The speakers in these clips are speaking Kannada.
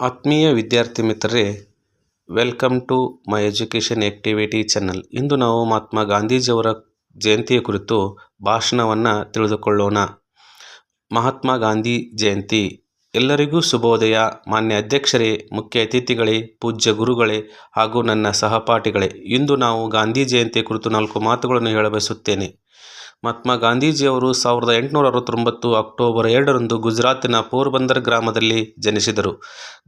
ಆತ್ಮೀಯ ವಿದ್ಯಾರ್ಥಿ ಮಿತ್ರರೇ welcome to my education activity channel ಇಂದು ನಾವು ಮಹಾತ್ಮ ಗಾಂಧೀಜಿಯವರ ಜಯಂತಿಯ ಕುರಿತು ಭಾಷಣವನ್ನು ತಿಳಿದುಕೊಳ್ಳೋಣ. ಮಹಾತ್ಮ ಗಾಂಧಿ ಜಯಂತಿ. ಎಲ್ಲರಿಗೂ ಶುಭೋದಯ. ಮಾನ್ಯ ಅಧ್ಯಕ್ಷರೇ, ಮುಖ್ಯ ಅತಿಥಿಗಳೇ, ಪೂಜ್ಯ ಗುರುಗಳೇ ಹಾಗೂ ನನ್ನ ಸಹಪಾಠಿಗಳೇ, ಇಂದು ನಾವು ಗಾಂಧಿ ಜಯಂತಿ ಕುರಿತು ನಾಲ್ಕು ಮಾತುಗಳನ್ನು ಹೇಳಬಯಸುತ್ತೇನೆ. ಮಹಾತ್ಮ ಗಾಂಧೀಜಿಯವರು ಸಾವಿರದ ಎಂಟುನೂರ ಅರವತ್ತೊಂಬತ್ತು ಅಕ್ಟೋಬರ್ ಎರಡರಂದು ಗುಜರಾತಿನ ಪೋರ್ಬಂದರ್ ಗ್ರಾಮದಲ್ಲಿ ಜನಿಸಿದರು.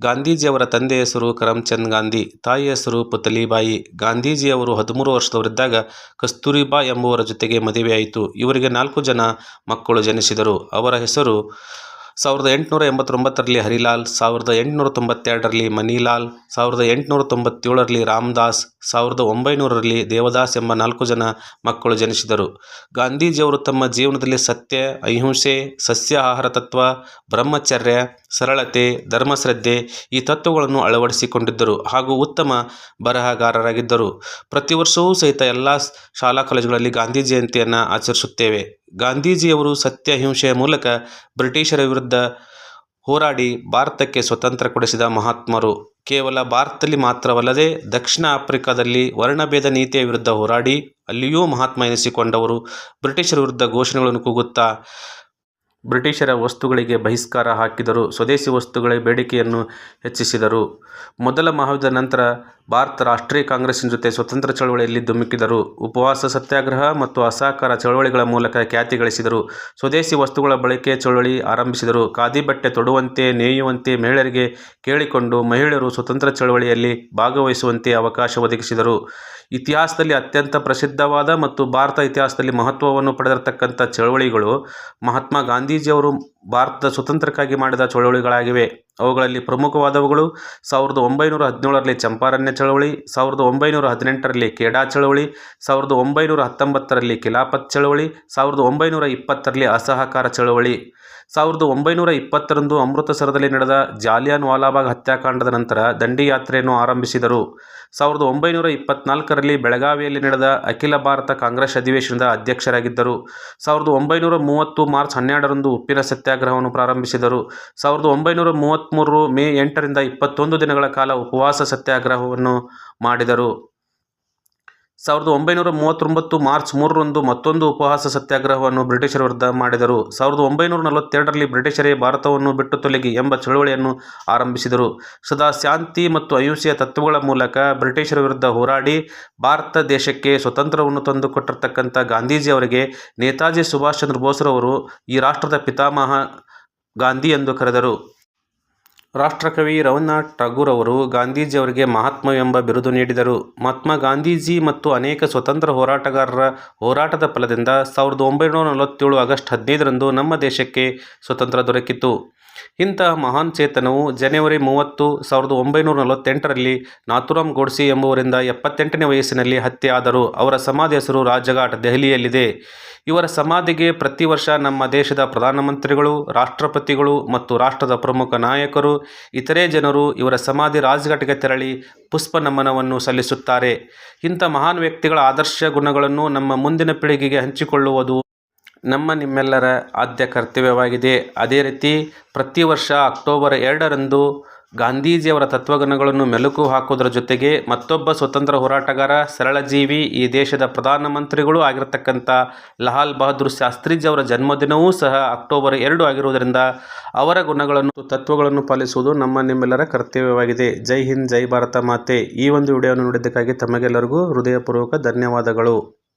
ಗಾಂಧೀಜಿಯವರ ತಂದೆಯ ಹೆಸರು ಕರಮ್ಚಂದ್ ಗಾಂಧಿ ತಾಯಿಯ ಹೆಸರು ಪುತಲಿಬಾಯಿ. ಗಾಂಧೀಜಿಯವರು ಹದಿಮೂರು ವರ್ಷದವರಿದ್ದಾಗ ಕಸ್ತೂರಿಬಾ ಎಂಬುವರ ಜೊತೆಗೆ ಮದುವೆಯಾಯಿತು. ಇವರಿಗೆ ನಾಲ್ಕು ಜನ ಮಕ್ಕಳು ಜನಿಸಿದರು. ಅವರ ಹೆಸರು ಸಾವಿರದ ಎಂಟುನೂರ ಎಂಬತ್ತೊಂಬತ್ತರಲ್ಲಿ ಹರಿಲಾಲ್, ಸಾವಿರದ ಎಂಟುನೂರ ತೊಂಬತ್ತೆರಡರಲ್ಲಿ ಮನಿಲಾಲ್, ಸಾವಿರದ ಎಂಟುನೂರ ತೊಂಬತ್ತೇಳರಲ್ಲಿ ರಾಮದಾಸ್, ಸಾವಿರದ ಒಂಬೈನೂರರಲ್ಲಿ ದೇವದಾಸ್ ಎಂಬ ನಾಲ್ಕು ಜನ ಮಕ್ಕಳು ಜನಿಸಿದರು. ಗಾಂಧೀಜಿಯವರು ತಮ್ಮ ಜೀವನದಲ್ಲಿ ಸತ್ಯ, ಅಹಿಂಸೆ ಸಸ್ಯಾಹಾರ ತತ್ವ, ಬ್ರಹ್ಮಚರ್ಯ, ಸರಳತೆ, ಧರ್ಮಶ್ರದ್ಧೆ ಈ ತತ್ವಗಳನ್ನು ಅಳವಡಿಸಿಕೊಂಡಿದ್ದರು ಹಾಗೂ ಉತ್ತಮ ಬರಹಗಾರರಾಗಿದ್ದರು. ಪ್ರತಿ ವರ್ಷವೂ ಸಹಿತ ಎಲ್ಲ ಶಾಲಾ ಕಾಲೇಜುಗಳಲ್ಲಿ ಗಾಂಧಿ ಜಯಂತಿಯನ್ನು ಆಚರಿಸುತ್ತೇವೆ. ಗಾಂಧೀಜಿಯವರು ಸತ್ಯ ಹಿಂಸೆಯ ಮೂಲಕ ಬ್ರಿಟಿಷರ ವಿರುದ್ಧ ಹೋರಾಡಿ ಭಾರತಕ್ಕೆ ಸ್ವತಂತ್ರ ಕೊಡಿಸಿದ ಮಹಾತ್ಮರು. ಕೇವಲ ಭಾರತದಲ್ಲಿ ಮಾತ್ರವಲ್ಲದೆ ದಕ್ಷಿಣ ಆಫ್ರಿಕಾದಲ್ಲಿ ವರ್ಣಭೇದ ನೀತಿಯ ವಿರುದ್ಧ ಹೋರಾಡಿ ಅಲ್ಲಿಯೂ ಮಹಾತ್ಮ ಎನಿಸಿಕೊಂಡವರು ಬ್ರಿಟಿಷರ ವಿರುದ್ಧ ಘೋಷಣೆಗಳನ್ನು ಕೂಗುತ್ತಾ ಬ್ರಿಟಿಷರ ವಸ್ತುಗಳಿಗೆ ಬಹಿಷ್ಕಾರ ಹಾಕಿದರು. ಸ್ವದೇಶಿ ವಸ್ತುಗಳ ಬೇಡಿಕೆಯನ್ನು ಹೆಚ್ಚಿಸಿದರು. ಮೊದಲ ಮಹಾಯುದ್ಧ ನಂತರ ಭಾರತ ರಾಷ್ಟ್ರೀಯ ಕಾಂಗ್ರೆಸ್ಸಿನ ಜೊತೆ ಸ್ವತಂತ್ರ ಚಳವಳಿಯಲ್ಲಿ ಧುಮುಕಿದರು. ಉಪವಾಸ, ಸತ್ಯಾಗ್ರಹ ಮತ್ತು ಅಸಹಕಾರ ಚಳವಳಿಗಳ ಮೂಲಕ ಖ್ಯಾತಿ ಗಳಿಸಿದರು. ಸ್ವದೇಶಿ ವಸ್ತುಗಳ ಬಳಕೆ ಚಳವಳಿ ಆರಂಭಿಸಿದರು. ಖಾದಿ ಬಟ್ಟೆ ತೊಡುವಂತೆ, ನೇಯುವಂತೆ ಮಹಿಳೆಯರಿಗೆ ಕೇಳಿಕೊಂಡು ಮಹಿಳೆಯರು ಸ್ವತಂತ್ರ ಚಳವಳಿಯಲ್ಲಿ ಭಾಗವಹಿಸುವಂತೆ ಅವಕಾಶ ಒದಗಿಸಿದರು. ಇತಿಹಾಸದಲ್ಲಿ ಅತ್ಯಂತ ಪ್ರಸಿದ್ಧವಾದ ಮತ್ತು ಭಾರತ ಇತಿಹಾಸದಲ್ಲಿ ಮಹತ್ವವನ್ನು ಪಡೆದಿರತಕ್ಕಂಥ ಚಳವಳಿಗಳು ಮಹಾತ್ಮ ಗಾಂಧೀಜಿಯವರು ಭಾರತದ ಸ್ವತಂತ್ರಕ್ಕಾಗಿ ಮಾಡಿದ ಚಳವಳಿಗಳಾಗಿವೆ. ಅವುಗಳಲ್ಲಿ ಪ್ರಮುಖವಾದವುಗಳು ಸಾವಿರದ ಒಂಬೈನೂರ ಹದಿನೇಳರಲ್ಲಿ ಚಂಪಾರಣ್ಯ ಚಳವಳಿ, ಸಾವಿರದ ಒಂಬೈನೂರ ಹದಿನೆಂಟರಲ್ಲಿ ಕೇಡಾ ಚಳವಳಿ, ಸಾವಿರದ ಒಂಬೈನೂರ ಹತ್ತೊಂಬತ್ತರಲ್ಲಿ ಖಿಲಾಫತ್ ಚಳವಳಿ, ಸಾವಿರದ ಒಂಬೈನೂರ ಇಪ್ಪತ್ತರಲ್ಲಿ ಅಸಹಕಾರ ಚಳವಳಿ. ಸಾವಿರದ ಒಂಬೈನೂರ ಇಪ್ಪತ್ತರಂದು ಅಮೃತಸರದಲ್ಲಿ ನಡೆದ ಜಾಲಿಯಾನ್ ವಾಲಾಬಾಗ್ ಹತ್ಯಾಕಾಂಡದ ನಂತರ ದಂಡಿಯಾತ್ರೆಯನ್ನು ಆರಂಭಿಸಿದರು. ಸಾವಿರದ ಒಂಬೈನೂರ ಇಪ್ಪತ್ನಾಲ್ಕರಲ್ಲಿ ಬೆಳಗಾವಿಯಲ್ಲಿ ನಡೆದ ಅಖಿಲ ಭಾರತ ಕಾಂಗ್ರೆಸ್ ಅಧಿವೇಶನದ ಅಧ್ಯಕ್ಷರಾಗಿದ್ದರು. ಸಾವಿರದ ಒಂಬೈನೂರ ಮೂವತ್ತು ಮಾರ್ಚ್ ಹನ್ನೆರಡರಂದು ಉಪ್ಪಿನ ಸತ್ಯಾಗ್ರಹವನ್ನು ಪ್ರಾರಂಭಿಸಿದರು. ಸಾವಿರದ ಒಂಬೈನೂರ ಮೂವತ್ತ್ಮೂರು ಮೇ ಎಂಟರಿಂದ ಇಪ್ಪತ್ತೊಂದು ದಿನಗಳ ಕಾಲ ಉಪವಾಸ ಸತ್ಯಾಗ್ರಹವನ್ನು ಮಾಡಿದರು. ಸಾವಿರದ ಒಂಬೈನೂರ ಮೂವತ್ತೊಂಬತ್ತು ಮಾರ್ಚ್ ಮೂರರಂದು ಮತ್ತೊಂದು ಉಪವಾಸ ಸತ್ಯಾಗ್ರಹವನ್ನು ಬ್ರಿಟಿಷರ ವಿರುದ್ಧ ಮಾಡಿದರು. ಸಾವಿರದ ಒಂಬೈನೂರ ನಲವತ್ತೆರಡರಲ್ಲಿ ಬ್ರಿಟಿಷರೇ ಭಾರತವನ್ನು ಬಿಟ್ಟು ತೊಲಗಿ ಎಂಬ ಚಳುವಳಿಯನ್ನು ಆರಂಭಿಸಿದರು. ಸದಾ ಶಾಂತಿ ಮತ್ತು ಅಹಿಂಸೆಯ ತತ್ವಗಳ ಮೂಲಕ ಬ್ರಿಟಿಷರ ವಿರುದ್ಧ ಹೋರಾಡಿ ಭಾರತ ದೇಶಕ್ಕೆ ಸ್ವತಂತ್ರವನ್ನು ಗಾಂಧೀಜಿ ಅವರಿಗೆ ನೇತಾಜಿ ಸುಭಾಷ್ ಚಂದ್ರ ಬೋಸ್ರವರು ಈ ರಾಷ್ಟ್ರದ ಪಿತಾಮಹ ಗಾಂಧಿ ಎಂದು ಕರೆದರು. ರಾಷ್ಟ್ರಕವಿ ರವೀಂದ್ರನಾಥ್ ಠಾಗೂರ್ ಅವರು ಗಾಂಧೀಜಿಯವರಿಗೆ ಮಹಾತ್ಮ ಎಂಬ ಬಿರುದು ನೀಡಿದರು. ಮಹಾತ್ಮ ಗಾಂಧೀಜಿ ಮತ್ತು ಅನೇಕ ಸ್ವತಂತ್ರ ಹೋರಾಟಗಾರರ ಹೋರಾಟದ ಫಲದಿಂದ ಸಾವಿರದ ಒಂಬೈನೂರ ನಲವತ್ತೇಳು ಆಗಸ್ಟ್ ಹದಿನೈದರಂದು ನಮ್ಮ ದೇಶಕ್ಕೆ ಸ್ವತಂತ್ರ ದೊರಕಿತು ಇಂತಹ ಮಹಾನ್ ಚೇತನವು ಜನವರಿ ಮೂವತ್ತು ಸಾವಿರದ ಒಂಬೈನೂರ ನಲವತ್ತೆಂಟರಲ್ಲಿ ನಾಥುರಾಮ್ ಗೋಡ್ಸಿ ಎಂಬುವರಿಂದ ಎಪ್ಪತ್ತೆಂಟನೇ ವಯಸ್ಸಿನಲ್ಲಿ ಹತ್ಯೆ ಆದರು. ಅವರ ಸಮಾಧಿ ಹೆಸರು ರಾಜಘಾಟ್, ದೆಹಲಿಯಲ್ಲಿದೆ. ಇವರ ಸಮಾಧಿಗೆ ಪ್ರತಿ ವರ್ಷ ನಮ್ಮ ದೇಶದ ಪ್ರಧಾನಮಂತ್ರಿಗಳು, ರಾಷ್ಟ್ರಪತಿಗಳು ಮತ್ತು ರಾಷ್ಟ್ರದ ಪ್ರಮುಖ ನಾಯಕರು, ಇತರೆ ಜನರು ಇವರ ಸಮಾಧಿ ರಾಜಘಾಟ್ಗೆ ತೆರಳಿ ಪುಷ್ಪ ನಮನವನ್ನು ಸಲ್ಲಿಸುತ್ತಾರೆ. ಇಂಥ ಮಹಾನ್ ವ್ಯಕ್ತಿಗಳ ಆದರ್ಶ ಗುಣಗಳನ್ನು ನಮ್ಮ ಮುಂದಿನ ಪೀಳಿಗೆಗೆ ಹಂಚಿಕೊಳ್ಳುವುದು ನಮ್ಮ ನಿಮ್ಮೆಲ್ಲರ ಆದ್ಯ ಕರ್ತವ್ಯವಾಗಿದೆ. ಅದೇ ರೀತಿ ಪ್ರತಿ ವರ್ಷ ಅಕ್ಟೋಬರ್ ಎರಡರಂದು ಗಾಂಧೀಜಿಯವರ ತತ್ವಗುಣಗಳನ್ನು ಮೆಲುಕು ಹಾಕುವುದರ ಜೊತೆಗೆ ಮತ್ತೊಬ್ಬ ಸ್ವತಂತ್ರ ಹೋರಾಟಗಾರ, ಸರಳಜೀವಿ, ಈ ದೇಶದ ಪ್ರಧಾನಮಂತ್ರಿಗಳು ಆಗಿರತಕ್ಕಂಥ ಲಹಾಲ್ ಬಹದ್ದೂರ್ ಶಾಸ್ತ್ರೀಜಿಯವರ ಜನ್ಮದಿನವೂ ಸಹ ಅಕ್ಟೋಬರ್ ಎರಡು ಆಗಿರುವುದರಿಂದ ಅವರ ಗುಣಗಳನ್ನು ತತ್ವಗಳನ್ನು ಪಾಲಿಸುವುದು ನಮ್ಮ ನಿಮ್ಮೆಲ್ಲರ ಕರ್ತವ್ಯವಾಗಿದೆ. ಜೈ ಹಿಂದ್, ಜೈ ಭಾರತ ಮಾತೆ. ಈ ಒಂದು ವಿಡಿಯೋವನ್ನು ನೋಡಿದ್ದಕ್ಕಾಗಿ ತಮಗೆಲ್ಲರಿಗೂ ಹೃದಯಪೂರ್ವಕ ಧನ್ಯವಾದಗಳು.